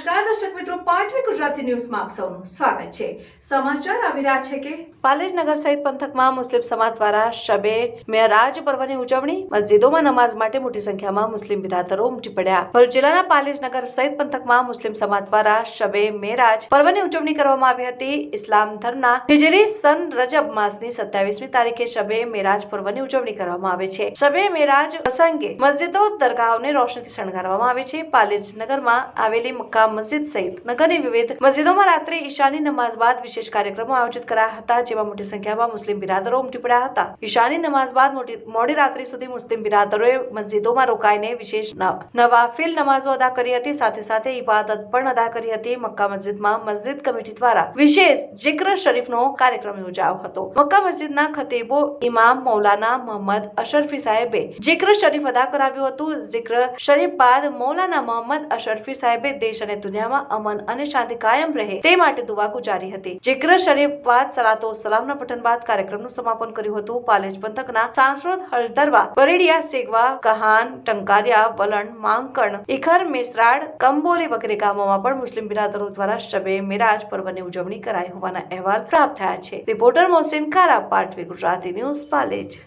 નમસ્કાર, દર્શક મિત્રો, પાટવી ગુજરાતી ન્યૂઝમાં આપ સૌનું સ્વાગત છે. સમાચાર આવી રહ્યા છે કે પાલેજ નગર સહિત પંથકમાં મુસ્લિમ સમાજ દ્વારા શબે મેરાજ પર્વની ઉજવણી, મસ્જિદોમાં નમાઝ માટે મોટી સંખ્યામાં મુસ્લિમ બિરાદરો ઉમટી પડ્યા. ભરૂચ જિલ્લાના પાલેજ નગર સહિત પંથકમાં મુસ્લિમ સમાજ દ્વારા શબે મેરાજ પર્વની ઉજવણી કરવામાં આવી હતી. ઇસ્લામ ધર્મના હિજરી સન રજબ માસની સત્યાવીસમી તારીખે શબે મેરાજ પર્વની ઉજવણી કરવામાં આવે છે. શબે મેરાજ પ્રસંગે મસ્જિદો દરગાહોને રોશનીથી શણગારવામાં આવે છે. પાલેજ નગરમાં આવેલી મક્કા મસ્જિદ સહિત નગરની વિવિધ મસ્જિદોમાં રાત્રે ઈશાની નમાઝ બાદ વિશેષ કાર્યક્રમો આયોજિત કરાયા હતા, જેમાં મોટી સંખ્યામાં મુસ્લિમ બિરાદરો ઉમટી હતા. ઈશાની નમાઝ બાદ મોડી રાત્રિ સુધી મુસ્લિમ બિરાદરોએ મસ્જિદોમાં રોકાઈને વિશેષ નવાફિલ નમાઝો અદા કરી હતી. સાથે સાથે ઇબાદત પણ અદા કરી હતી. મક્કા મસ્જિદમાં મસ્જિદ કમિટી દ્વારા વિશેષ જિક્ર શરીફનો કાર્યક્રમ યોજાયો હતો. મક્કા મસ્જિદના ખતીબો ઇમામ મૌલાના મોહમ્મદ અશરફી સાહેબે જિક્ર શરીફ અદા કરાવ્યું હતું. જિક્ર શરીફ બાદ મૌલાના મોહમ્મદ અશરફી સાહેબે દેશ અને દુનિયામાં અમન અને શાંતિ કાયમ રહે તે માટે દુવા ગુજારી હતી. જિક્ર શરીફ બાદ સલાતો સલામના પઠન બાદ કાર્યક્રમનું સમાપન કર્યું હતું. પાલેજ પંથકના સાંસદ હળદરવા, બરેડિયા, સેગવા, કહાન, ટંકારિયા, વલણ, માંકણ ઇખર મેસરાડ, કંબોલી વગેરે ગામોમાં પણ મુસ્લિમ બિરાદરો દ્વારા શબે, મિરાજ પર્વની ઉજવણી કરાઈ હોવાના અહેવાલ પ્રાપ્ત થયા છે. રિપોર્ટર મોહસિન ખારા પાટવી ગુજરાતી ન્યૂઝ, પાલેજ.